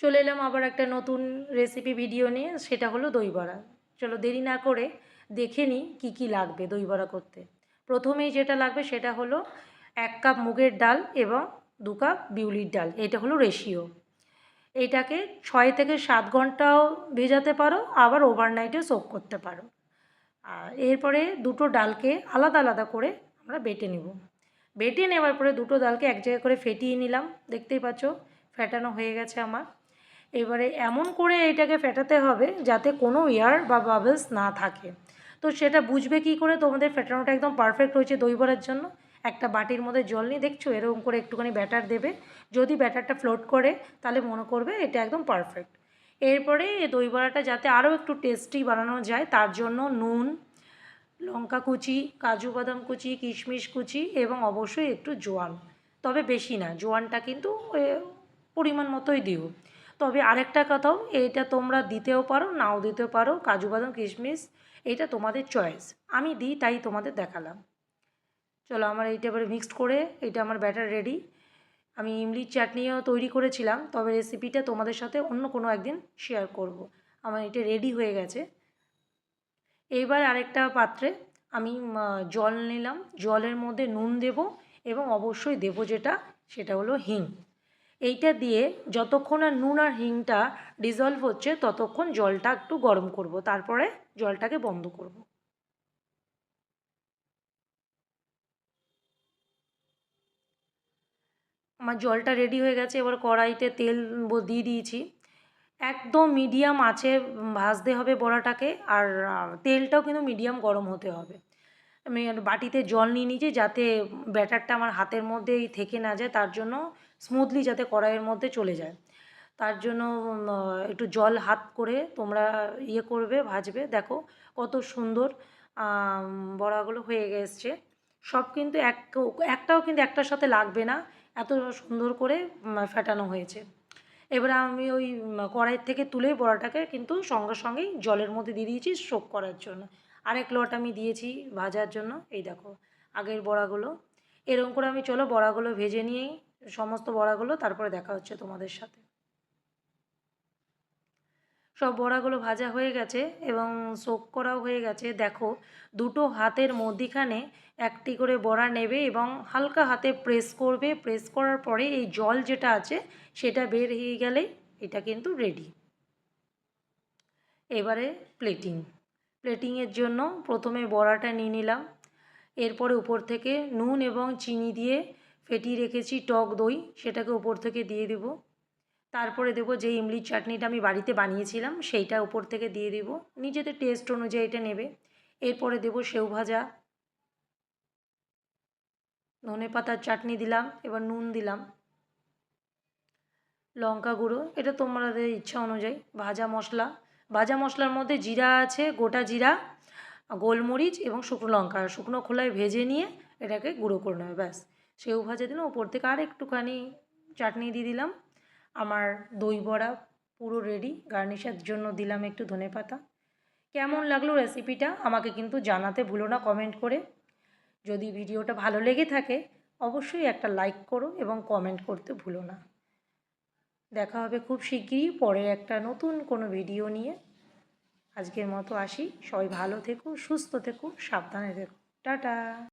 চলে এলাম আবার একটা নতুন রেসিপি ভিডিও নিয়ে, সেটা হলো দই বড়া চলো দেরি না করে দেখে নিই কী কী লাগবে দই বড়া করতে। প্রথমেই যেটা লাগবে সেটা হলো এক কাপ মুগের ডাল এবং দু কাপ বিউলির ডাল, এটা হলো রেশিও এইটাকে ছয় থেকে সাত ঘন্টাও ভেজাতে পারো, আবার ওভারনাইটে সোক করতে পারো। আর এরপরে দুটো ডালকে আলাদা আলাদা করে আমরা বেটে নেব। বেটে নেওয়ার পরে দুটো ডালকে এক জায়গায় করে ফেটিয়ে নিলাম, দেখতেই পাচ্ছ, ফেটানো হয়ে গেছে আমার। এবারে এমন করে এটাকে ফেটাতে হবে যাতে কোনো এয়ার বা বাবলস না থাকে। তো সেটা বুঝবে কি করে? তোমাদের ফেটানোটা একদম পারফেক্ট হয়েছে দই বড়ার জন্য। একটা বাটির মধ্যে জল নিয়ে দেখছ? এরকম করে একটুখানি ব্যাটার দেবে। যদি ব্যাটারটা ফ্লোট করে, তাহলে মনে করবে এটা একদম পারফেক্ট এরপরে দই বড়াটা যাতে আরও একটু টেস্টি বানানো যায়, তার জন্য নুন, লঙ্কা কুচি, কাজু বাদাম কুচি, কিশমিশ কুচি এবং অবশ্যই একটু জোয়ান তবে বেশি না জোয়ানটা কিন্তু পরিমাণ মতোই দিও। তবে আরেকটা কথাও এটা তোমরা দিতেও পারো, নাও দিতেও পারো, কাজু বাদাম, কিশমিশ এটা তোমাদের চয়েস আমি দিই, তাই তোমাদের দেখালাম। চলো আমার এইটা এবারে মিক্সড করে এটা আমার ব্যাটার রেডি আমি ইমলির চাটনিও তৈরি করেছিলাম, তবে রেসিপিটা তোমাদের সাথে অন্য কোনো একদিন শেয়ার করব। আমার এটা রেডি হয়ে গেছে। এইবার আরেকটা পাত্রে আমি জল নিলাম। জলের মধ্যে নুন দেব এবং অবশ্যই দেব যেটা, সেটা হলো হিং। এইটা দিয়ে যতক্ষণ আর নুন আর হিংটা ডিজলভ হচ্ছে, ততক্ষণ জলটা একটু গরম করব। তারপরে জলটাকে বন্ধ করব। আমার জলটা রেডি হয়ে গেছে, এবার কড়াইতে তেল দিয়ে দিয়েছি। একদম মিডিয়াম আছে, ভাজতে হবে বড়াটাকে, আর তেলটাও কিন্তু মিডিয়াম গরম হতে হবে। আমি বাটিতে জল নিয়ে নিয়েছি যাতে ব্যাটারটা আমার হাতের মধ্যেই থেকে না যায়, তার জন্য স্মুথলি যাতে কড়াইয়ের মধ্যে চলে যায়। তার জন্য একটু জল হাত করে তোমরা ইয়ে করবে, ভাজবে। দেখো কত সুন্দর বড়াগুলো হয়ে গেছে। সব কিন্তু এক, একটাও কিন্তু একটার সাথে লাগবে না। এত সুন্দর করে ফেটানো হয়েছে। এবারে আমি ওই কড়াইয়ের থেকে তুলে বড়াটাকে কিন্তু সঙ্গে সঙ্গেই জলের মধ্যে দিয়ে দিয়েছি সোক করার জন্য। আরেক লট আমি দিয়েছি ভাজার জন্য। এই দেখো আগের বড়াগুলো। এরকম করে আমি চলো বড়াগুলো ভেজে নিয়েই সমস্ত বড়াগুলো তারপরে দেখা হচ্ছে তোমাদের সাথে। সব বড়াগুলো ভাজা হয়ে গেছে এবং সোক করাও হয়ে গেছে। দেখো, দুটো হাতের মধ্যিখানে একটি করে বড়া নেবে এবং হালকা হাতে প্রেস করবে। প্রেস করার পরে এই জল যেটা আছে, সেটা বের হয়ে গেলেই এটা কিন্তু রেডি এবারে প্লেটিং প্লেটিংয়ের জন্য প্রথমে বড়াটা নিয়ে নিলাম। এরপরে উপর থেকে নুন এবং চিনি দিয়ে ফেটিয়ে রেখেছি টক দই, সেটাকে উপর থেকে দিয়ে দেব। তারপরে দেবো যে ইমলির চাটনিটা আমি বাড়িতে বানিয়েছিলাম, সেইটা উপর থেকে দিয়ে দেব। নিজেদের টেস্ট অনুযায়ী এটা নেবে। এরপরে দেবো সেউ ভাজা। ধনে পাতার চাটনি দিলাম, এবার নুন দিলাম। লঙ্কা গুঁড়ো, এটা তোমাদের ইচ্ছা অনুযায়ী। ভাজা মশলা। ভাজা মশলার মধ্যে জিরা আছে, গোটা জিরা, গোলমরিচ এবং শুকনো লঙ্কা। শুকনো খোলায় ভেজে নিয়ে এটাকে গুঁড়ো করে নেবে, ব্যাস। সেও ভাজা দিলাম ওপর থেকে আর একটুখানি চাটনি দিয়ে দিলাম। আমার দই বড়া পুরো রেডি গার্নিশের জন্য দিলাম একটু ধনে পাতা। কেমন লাগল রেসিপিটা আমাকে কিন্তু জানাতে ভুলো না কমেন্ট করে। যদি ভিডিওটা ভালো লেগে থাকে, অবশ্যই একটা লাইক করো এবং কমেন্ট করতে ভুলো না। দেখা হবে খুব শিগগিরই পরে একটা নতুন কোনো ভিডিও নিয়ে। আজকের মতো আসি। সবাই ভালো থেকো, সুস্থ থেকো, সাবধানে থেকো। টাটা!